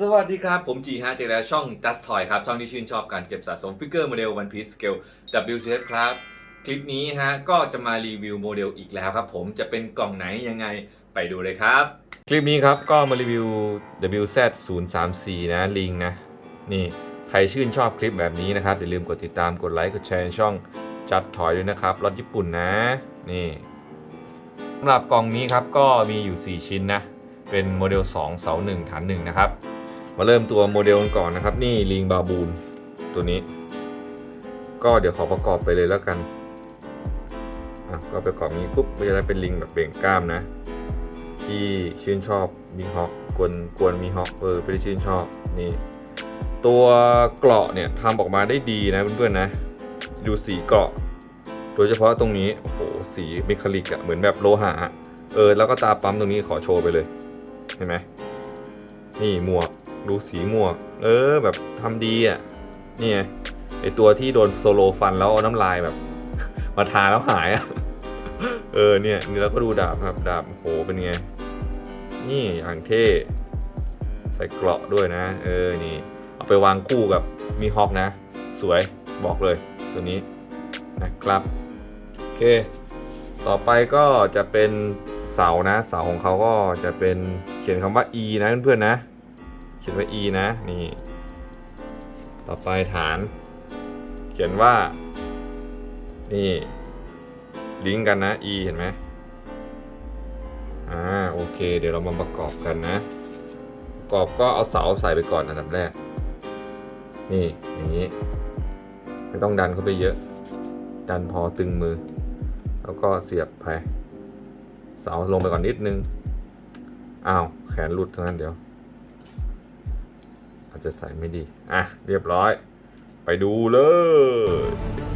สวัสดีครับ ผมจีฮะเจอแล้วช่อง Just Toy ครับ ช่องที่ชื่นชอบการเก็บสะสมฟิกเกอร์โมเดล One Piece Scale WCS ครับ คลิปนี้ฮะ ก็จะมารีวิวโมเดลอีกแล้วครับผมจะเป็นกล่องไหนยังไงไปดูเลยครับ คลิปนี้ครับก็มารีวิว WZ 0 3 4นะลิงนะ นี่ ใครชื่นชอบคลิปแบบนี้นะครับ อย่าลืมกดติดตามกดไลค์กดแชร์ช่องจัดถอยด้วยนะครับรถญี่ปุ่นนะ นี่สำหรับกล่องนี้ครับก็มีอยู่ 4 ชิ้นนะ เป็นโมเดล 2 เสา1ฐาน1นะครับ มาเริ่มตัวโมเดลกันก่อนนะครับ นี่ลิงบาบูนตัวนี้ ก็เดี๋ยวขอประกอบไปเลยแล้วกันอะก็ประกอบนี้ปุ๊บมันจะได้เป็นลิงแบบเบ่งกล้ามนะ ที่ชื่นชอบมีฮอกกวนกวนมีฮอกเออไปที่ชื่นชอบนี่ ตัวเกราะเนี่ยทำออกมาได้ดีนะเพื่อนๆนะดูสีเกราะ โดยเฉพาะตรงนี้โอ้โหสีเมคาลิกอะเหมือนแบบโลหะเออแล้วก็ตาปั๊มตรงนี้ขอโชว์ไปเลยเห็นไหม นี่หมวกดูสีหมวก เออแบบทำดีอะนี่ไงไอตัวที่โดนโซโลฟันแล้วเอาน้ำลายแบบ มาทาแล้วหายอะเออเนี่ยนี่เราก็ดูดาบครับดาบโหเป็นไง นี่อย่างเท่ใส่เกราะด้วยนะ เออนี่เอาไปวางคู่กับมีฮอกนะ สวยบอกเลยตัวนี้นะครับ โอเค ต่อไปก็จะเป็น เสานะ เสาของเขาก็จะเป็นเขียนคำว่า e นะเพื่อนๆนะ เขียนว่า e นะนี่ ต่อไปฐาน เขียนว่า นี่ลิงก์กันนะ e เห็นไหมอ่าโอเค เดี๋ยวเรามาประกอบกันนะ ประกอบก็เอาเสาใส่ไปก่อนอันดับแรก นี่อย่างนี้ไม่ต้องดันเข้าไปเยอะ ดันพอตึงมือ แล้วก็เสียบไป เสาลงไปก่อนนิดนึง อ้าว แขนหลุดเท่านั้นเดี๋ยว อาจจะใส่ไม่ดี อะ เรียบร้อย ไปดูเลย